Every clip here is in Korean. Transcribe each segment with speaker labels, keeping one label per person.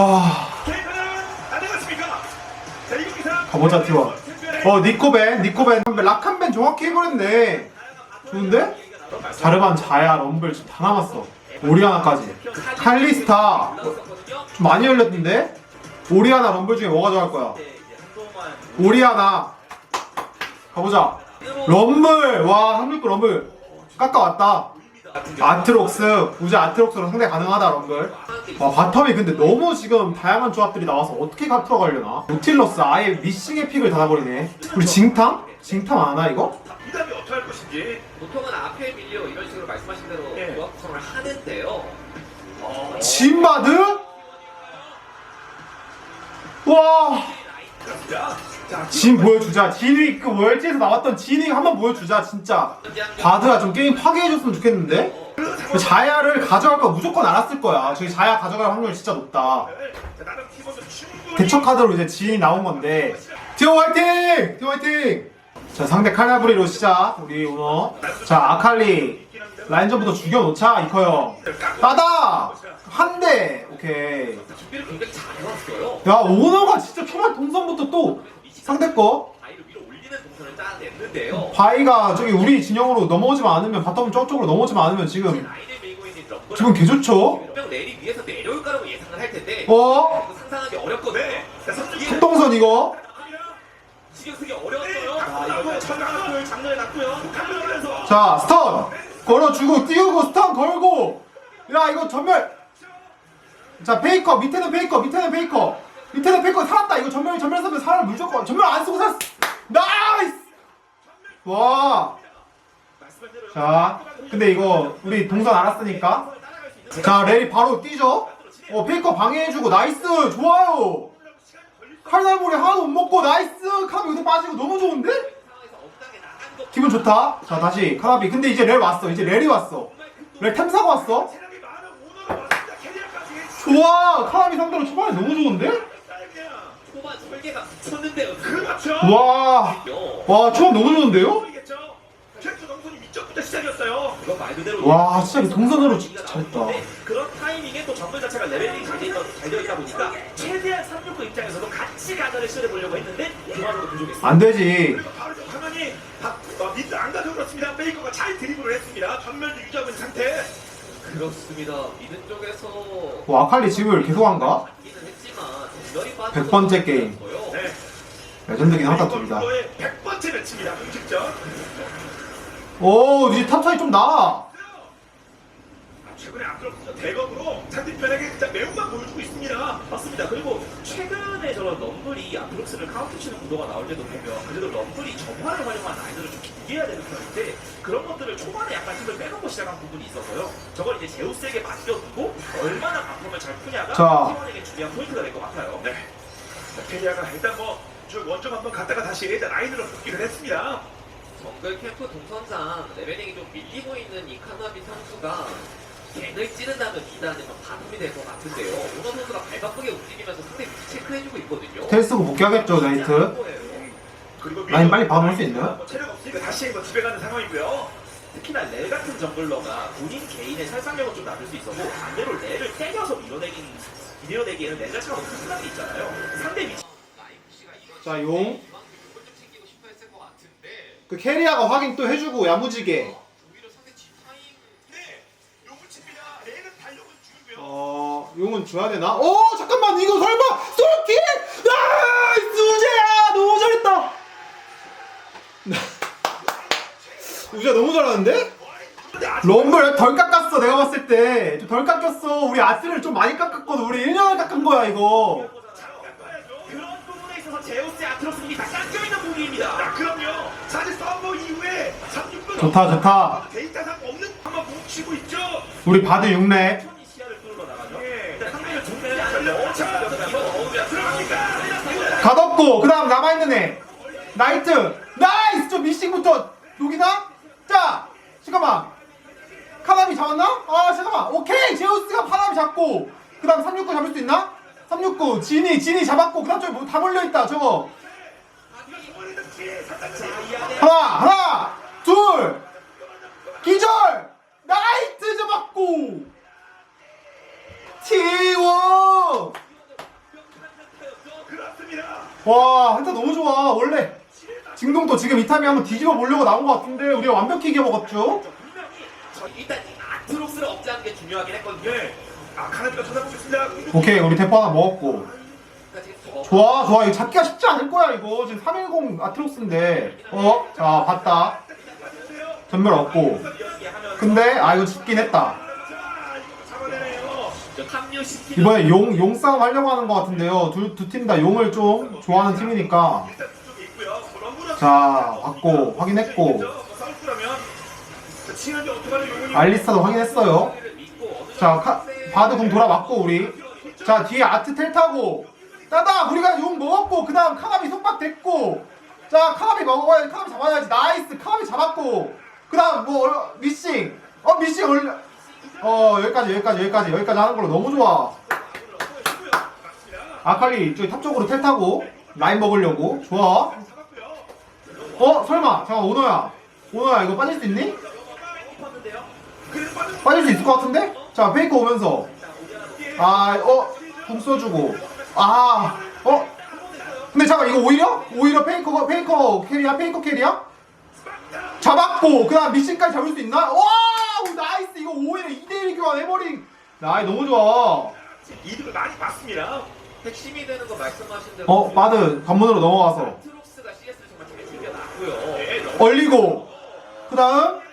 Speaker 1: 아. 가보자 티원 어 니코벤 니코벤 락한벤 정확히 해버렸네. 좋은데? 자르반 자야 럼블 지금 다 남았어. 오리아나까지. 칼리스타. 좀 많이 열렸는데? 오리아나 럼블 중에 뭐가 좋아할 거야? 오리아나. 가보자. 럼블! 와 한국도 럼블. 깎아왔다 아트록스 우지 아트록스로 상대 가능하다 럼블 와 바텀이 근데 너무 지금 다양한 조합들이 나와서 어떻게 가 들어가려나 노틸러스 아예 미싱의 픽을 닫아버리네 우리 징탕? 징탕 안 하나 이거?
Speaker 2: 부담이 어떻게 할 것인지
Speaker 3: 보통은 앞에 밀려 이런 식으로 말씀하신 대로
Speaker 2: 예.
Speaker 3: 조합 구성을 하는데요.
Speaker 1: 진바드? 와
Speaker 2: 자, 자,
Speaker 1: 진 보여주자. 진이 그 월지에서 나왔던 진이 한번 보여주자 진짜. 바드가 좀 게임 파괴해줬으면 좋겠는데? 자야를 가져갈 거 무조건 알았을 거야. 저기 자야 가져갈 확률 진짜 높다. 대처 카드로 이제 진이 나온 건데. 티오 화이팅! 티오 화이팅! 자 상대 칼라브리로 시작. 우리 오너 자 아칼리. 라인전부터 죽여놓자 이커 형. 따다! 한 대! 오케이. 야 오너가 진짜 초반 동선부터 또 상대 거
Speaker 3: 바위를 위로 올리는 동선을 짜냈는데요.
Speaker 1: 바이가 저기 우리 진영으로 넘어오지만 않으면 바텀 저쪽으로 넘어오지만 않으면 지금
Speaker 3: 라인을 밀고 있는 럼블.
Speaker 1: 지금 개 좋죠?
Speaker 3: 분명 내리 위에서 내려올 거라고 예상을 할 텐데
Speaker 1: 어?
Speaker 3: 상상하기 어렵거든요.
Speaker 2: 네.
Speaker 1: 흑동선 이거
Speaker 3: 신경 쓰기
Speaker 2: 네,
Speaker 3: 어려웠어요.
Speaker 2: 이거 장난을 장난을 놨고요. 카메라에서
Speaker 1: 자 스턴 걸어주고 띄우고 스턴 걸고 야 이거 전멸 자 페이커 밑에는 페이커 밑에는 페이커 밑에는 페이커 살았다 이거 전멸 전멸 쓰면 사람 무조건 전멸 안 쓰고 살았어 나이스 와 자 근데 이거 우리 동선 알았으니까 자 레리 바로 뛰죠 어 페이커 방해해주고 나이스 좋아요 칼날머리 하나도 못 먹고 나이스 카비 여기서 빠지고 너무 좋은데? 기분 좋다. 자 다시 카나비. 근데 이제 렐 왔어. 이제 렐이 왔어. 렐 템사가 왔어. 좋아. 카나비 상대로 초반에 너무 좋은데?
Speaker 3: 설계가 붙였는데요.
Speaker 2: 그렇죠.
Speaker 1: 와. 와 초반 너무 좋은데요?
Speaker 2: 모르겠죠. 최초 동선이 위쪽부터 시작이었어요.
Speaker 3: 이거 말 그대로
Speaker 1: 와 진짜 이 동선으로 진짜 잘했다.
Speaker 2: 그런 타이밍에 또 정글 자체가 레벨이 잘 되어, 잘 되어 있다 보니까 최대한 369 입장에서도 같이 가드를 시도해 보려고 했는데 그마저도 부족했어요.
Speaker 1: 안 되지.
Speaker 2: 그리고 바로 좀 화면이 박- 어, 안 가서 그렇습니다. 베이커가 잘 드리블을 했습니다. 전면도 유지하고 있는 상태.
Speaker 3: 그렇습니다. 미는 쪽에서
Speaker 1: 와 아칼리 집을 계속 한가?
Speaker 3: 받기는 했지만 진열이 빠져.
Speaker 1: 100번째 게임.
Speaker 2: 네.
Speaker 1: 레전드긴 하다 둘다.
Speaker 2: 이거의 100번째 매치입니다. 공식전.
Speaker 1: 오 이제 탑 차이 좀 나.
Speaker 2: 아, 최근에 앞으로부터 대검으로 상대편에게 진짜 매운맛 보여주고 있습니다.
Speaker 4: 맞습니다. 그리고 최근에 저런 럼블이 아프록스를 카운트 치는 구도가 나올 때도 보면 그래도 럼블이 점화를 활용한 라인들을 좀 길게 해야 되는 편인데 그런 것들을 초반에 약간 힘을 빼놓고 시작한 부분이 있어서요. 저걸 이제 제우스에게 맡겨두고 얼마나 바텀을 잘 푸냐가
Speaker 1: 자.
Speaker 4: 팀원에게 중요한 포인트가 될 것 같아요.
Speaker 2: 네. 자, 캐리아가 일단 뭐, 저 원점 한번 갔다가 다시 일단 라인으로 복귀를 했습니다.
Speaker 3: 정글 캠프 동선상 레벨링이 좀 밀리고 있는 이 카나비 선수가 갱을 찌른다면 기다는 반품이 될 것 같은데요. 오너 선수가 발바쁘게 움직이면서 상대 위치 체크해주고 있거든요.
Speaker 1: 텔 쓰고 복귀하겠죠 나이트.
Speaker 2: 그리고
Speaker 1: 라인 빨리 받아볼 수 있나요?
Speaker 2: 뭐 체력 없으니까 다시 뭐 집에 가는 상황이고요.
Speaker 4: 특히나 레 같은 정글러가 본인 개인의 살상력은 좀 낮을 수 있어도 반대로 레를 때려서 밀어내긴 자체가 너무 흔한 게 있잖아요. 상대 위치
Speaker 1: 자 용. 그 캐리아가 확인 또 해주고 야무지게. 어 용은 줘야 되나? 오 잠깐만 이거 설마 솔킬? 아 우재야 너무 잘했다. 우재야 너무 잘하는데? 럼블 덜 깎았어 내가 봤을 때. 좀 덜 깎였어. 우리 아스를 좀 많이 깎았거든. 우리 1년을 깎은 거야 이거.
Speaker 4: 그런 부분에 있어서 제우스의 아트로스님이 다 깎여 있는 무기입니다.
Speaker 2: 아, 그럼요. 사실 서버 이후에 36분
Speaker 1: 좋다 좋다.
Speaker 2: 데이터상 없는 한번 뭉치고 있죠.
Speaker 1: 우리 바드 6렙
Speaker 4: 천이 시야를 뚫어 나가죠.
Speaker 2: 예.
Speaker 4: 일단 상대를 중대
Speaker 2: 전력 차
Speaker 4: 이거 넣으면
Speaker 2: 들어갑니까?
Speaker 1: 갓없고 그 다음 남아있는 애. 나이트. 나이스! 좀 미싱부터. 여기다. 자 잠깐만 카나미 잡았나? 아 잠깐만. 오케이. 제우스가 파나미 잡고 그 다음 369 잡을 수 있나? 369 진이 진이 잡았고 그 다음 저기 뭐다 몰려있다 저거. 하나 하나 둘. 기절! 나이트 잡았고. 티워! 와 한타 너무 좋아. 원래 징동도 지금 이타미 한번 뒤집어 보려고 나온 것 같은데 우리가 완벽히 이겨먹었죠?
Speaker 3: 일단 이 아트록스를 억제하는 게 중요하긴 했거든요.
Speaker 2: 예. 아 카나비가 쳐다보겠습니다.
Speaker 1: 오케이 우리 대포 하나 먹었고. 좋아 좋아. 이거 잡기가 쉽지 않을 거야 이거. 지금 310 아트록스인데. 어 자 봤다. 전멸 없고. 근데 아 이거 죽긴 했다. 이번에 용, 용 싸움 하려고 하는 것 같은데요. 두두팀다 용을 좀 좋아하는 팀이니까. 자 봤고 확인했고 알리스타도 확인했어요. 자 카, 바드 궁 돌아맞고 우리. 자 뒤에 아트 텔 타고. 따다! 우리가 용 먹었고 그 다음 카가미 속박 됐고. 자 카가미 먹어야 카가미 잡아야지. 나이스! 카가미 잡았고. 그 다음 뭐 얼- 미싱. 어 미싱 올려 어 여기까지 여기까지 여기까지. 여기까지 하는 걸로 너무 좋아. 아칼리 저기 탑 쪽으로 텔 타고 라인 먹으려고. 좋아. 어 설마. 잠깐 오너야. 오너야 이거 빠질 수 있니? 빠질 수 있을 것 같은데? 자 페이커 오면서. 아어궁 써주고. 아 어? 근데 잠깐 이거 오히려? 오히려 페이커가 페이커 캐리야? 페이커 캐리야? 잡았고 그 다음 미신까지 잡을 수 있나? 와 나이스. 이거 오히려 2대1 교환 해버린. 나이 너무 좋아.
Speaker 2: 이득을 많이 봤습니다.
Speaker 3: 핵심이 되는 거 말씀하신 대로
Speaker 1: 어 바드. 관문으로 넘어와서.
Speaker 3: 아트록스가 CS를 정말 잘 챙겨놨고요.
Speaker 1: 얼리고. 그 다음 그다음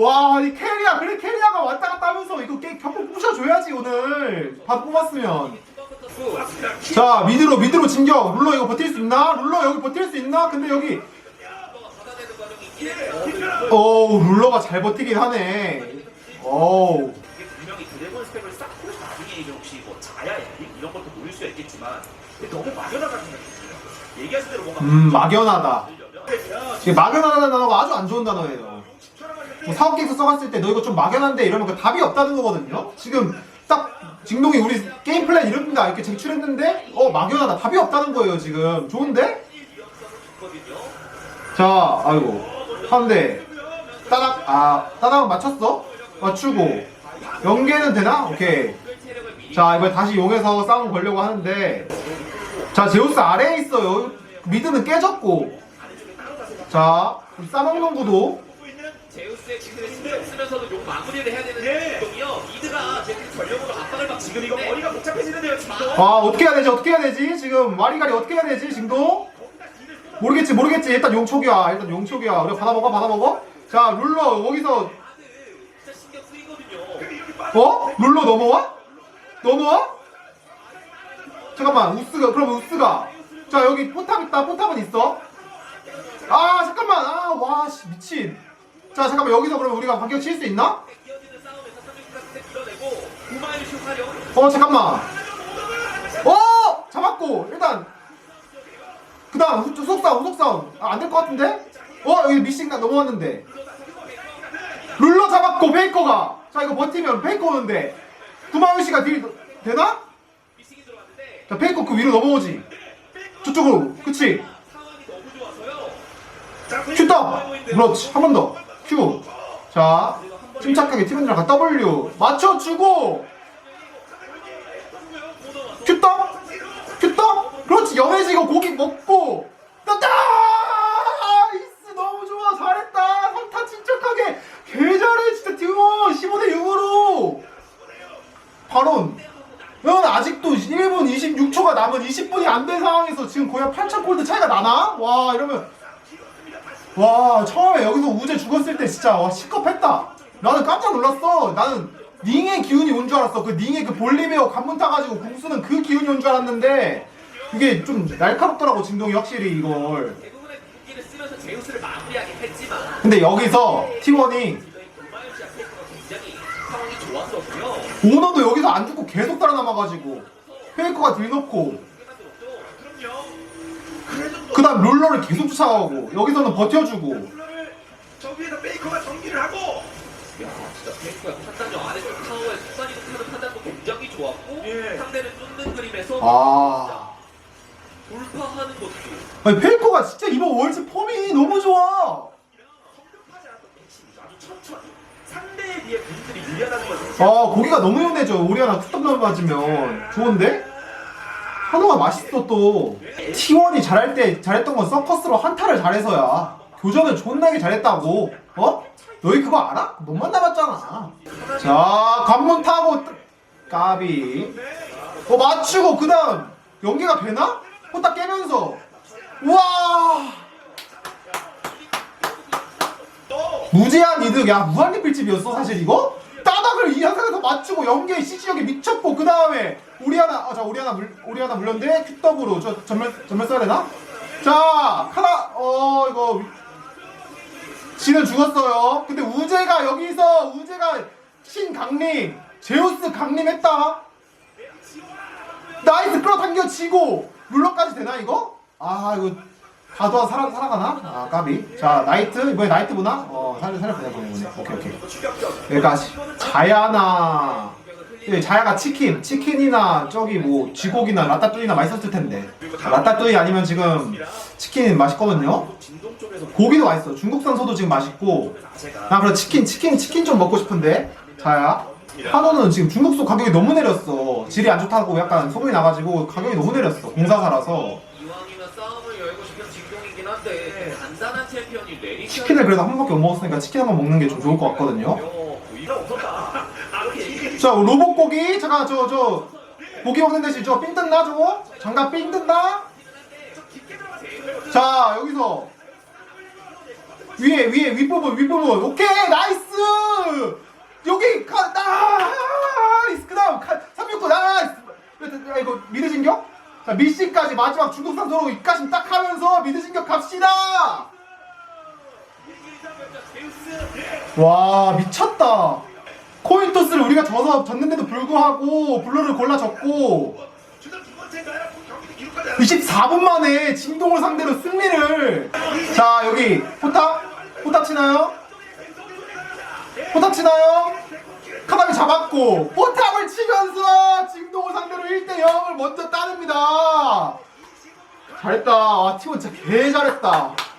Speaker 1: 와 이 캐리아 그래 캐리아가 왔다 갔다 하면서 이거 게 격분 부셔줘야지 오늘. 바드 뽑았으면. 자 미드로 미드로 진격. 룰러 이거 버틸 수 있나? 룰러 여기 버틸 수 있나? 근데 여기. 어우 룰러가 잘 버티긴 하네. 어우.
Speaker 2: 뭔가
Speaker 1: 음 막연하다. 지금 막연하다는 단어가 아주 안 좋은 단어예요 뭐 사업 계획서 써갔을 때 너 이거 좀 막연한데 이러면 그 답이 없다는 거거든요. 지금 딱 징동이 우리 게임 플랜 이럽니다. 이렇게 제출했는데 어 막연하다. 답이 없다는 거예요 지금. 좋은데? 자 아이고. 한대 따닥 아 따닥은 맞췄어? 맞추고. 연계는 되나? 오케이. 자 이번에 다시 용에서 싸움 걸려고 하는데. 자 제우스 아래에 있어요. 미드는 깨졌고. 자 싸먹는 구도
Speaker 3: 제우스의 기술에 신경 쓰면서도 용 마무리를 해야 되는
Speaker 2: 예.
Speaker 3: 행동이요. 이드가 지금 전력으로 압박을 받고
Speaker 2: 지금 이거
Speaker 3: 있는데
Speaker 2: 머리가 복잡해지는데요 지금
Speaker 1: 아. 어떻게 해야 되지? 어떻게 해야 되지? 지금 와리가리 어떻게 해야 되지? 지금도? 모르겠지 모르겠지. 일단 용촉이야 일단 용촉이야. 우리 받아 먹어 받아 먹어. 자 룰러 여기서.
Speaker 3: 진짜 신경 쓰이거든요.
Speaker 1: 어? 룰러 넘어와? 넘어와? 잠깐만 우스가 그럼 우스가. 자 여기 포탑 있다 포탑은 있어? 아 잠깐만. 아와씨 미친 자 잠깐만 여기서 그러면 우리가 반격 칠 수 있나?
Speaker 3: 이어지는 싸움에서 360대 밀어내고 구마유슈 활용
Speaker 1: 어 잠깐만. 어? 잡았고 일단. 그다음 후- 후속 싸움 후속 싸움 아, 안 될 것 같은데? 어 여기 미싱가 넘어왔는데. 룰러 잡았고 베이커가. 자 이거 버티면 베이커 오는데. 구마유 씨가 딜 되나?
Speaker 3: 미싱이 들어왔는데
Speaker 1: 자 베이커 그 위로 넘어오지. 저쪽으로. 그치?
Speaker 3: 상황이 너무 좋아서요.
Speaker 1: 큐 떠! 그렇지. 한 번더 큐자 침착하게 팀원들랑 W 맞춰주고 큐 떠! 큐 떠! 그렇지 연애지고 고기 먹고 떴다! 이스 너무 좋아 잘했다 선타 침착하게 개 잘해 진짜 팀원 15대 6으로 바론 넌 아직도 1분 26초가 남은 20분이 안 된 상황에서 지금 거의 8천 골드 차이가 나나? 와 이러면 와 처음에 여기서 우재 죽었을 때 진짜 와 시겁했다. 나는 깜짝 놀랐어. 나는 닝의 기운이 온 줄 알았어. 그 닝의 그 볼리베어 관문 타가지고 궁수는 그 기운이 온 줄 알았는데 이게 좀 날카롭더라고 진동이 확실히 이걸. 근데 여기서 T1이
Speaker 3: 구마유슈 페이커가 굉장히 상황이 좋았었고요.
Speaker 1: 오너도 여기서 안 죽고 계속 살아남아가지고 페이커가 딜 넣고
Speaker 2: 그
Speaker 1: 다음 룰러를 계속 쫓아가고 여기서는 버텨주고.
Speaker 2: 저 위에서 베이커가 정리를 하고.
Speaker 3: 야 진짜 페이커의 판단력 아래쪽 타워의 순간이 높다는 판단도 굉장히 좋았고
Speaker 2: 예.
Speaker 3: 상대를 뚫는 그림에서
Speaker 1: 아.
Speaker 3: 돌파하는 것도.
Speaker 1: 아니 페이커가 진짜 이번 월즈 폼이 너무 좋아.
Speaker 2: 성급하지 않았던 매치입니다 아주 천천히 상대의 우리의 분들이 유리하다는
Speaker 1: 걸어 고기가 너무 연해져. 오리아나 툭떡 맞으면. 좋은데? 한우가 맛있어 또. T1이 잘할 때 잘했던 건 서커스로 한타를 잘해서야. 교전을 존나게 잘했다고. 어? 너희 그거 알아? 너만 남았잖아. 자 관문 타고 까비. 어 맞추고 그 다음. 연계가 되나? 호딱 깨면서. 우와! 무제한 이득. 야 무한리필집이었어 사실 이거? 상태에서 맞추고 연계 CC력이 미쳤고 그 다음에 우리 하나 어, 자 우리 하나 물 우리 하나 물렸는데 큐더브로 저 전멸 전멸 써야 되나? 자 카나 어 이거 위- 지는 죽었어요. 근데 우재가 여기서 우재가 신 강림 제우스 강림했다. 나이스 끌어당겨 치고 룰러까지 되나 이거? 아 이거 가도한 살아 살아가나? 아 까비. 자 나이트 이번에 나이트구나? 어 살려 보내 보내 보내. 오케이 오케이. 여기까지. 자야나 예, 자야가 치킨 치킨이나 저기 뭐 쥐고기나 라따뚜이나 맛있었을 텐데 라따뚜이 아니면 지금 치킨 맛있거든요. 고기도 맛있어. 중국산 소도 지금 맛있고. 나 그럼 치킨 치킨 치킨 좀 먹고 싶은데. 자야. 한우는 지금 중국소 가격이 너무 내렸어. 질이 안 좋다고 약간 소문이 나가지고 가격이 너무 내렸어. 공사사라서.
Speaker 3: 이왕이면 싸움을 열고 싶은 진동이긴 한데 간단한 챔피언이 내리
Speaker 1: 치킨을 그래도 한 번밖에 못 먹었으니까 치킨 한 번 먹는 게 좀 좋을 것 같거든요. 자 로봇 고기 잠깐 저 저 고기 먹는 대신 저삥 뜯나 저거? 장갑 삥 뜯나? 자 여기서 위에 위에 윗부분 윗부분 오케이 나이스 여기 가 나이스 그 다음 369 나이스 야, 이거 미드 진격? 자 미씨까지 마지막 중국산 도로 입가심 딱 하면서 미드 진격 갑시다 와 미쳤다 코인 토스를 우리가 져서 졌는데도 불구하고 블루를?
Speaker 2: 경기 이루까지
Speaker 1: 24분 만에 진동을 상대로 승리를 자 여기 포탑 포탑 치나요? 포탑 치나요? 카담이 잡았고 포탑을 치면서 진동을 상대로 1대 0을 먼저 따냅니다 잘했다 아, 팀원 진짜 개 잘했다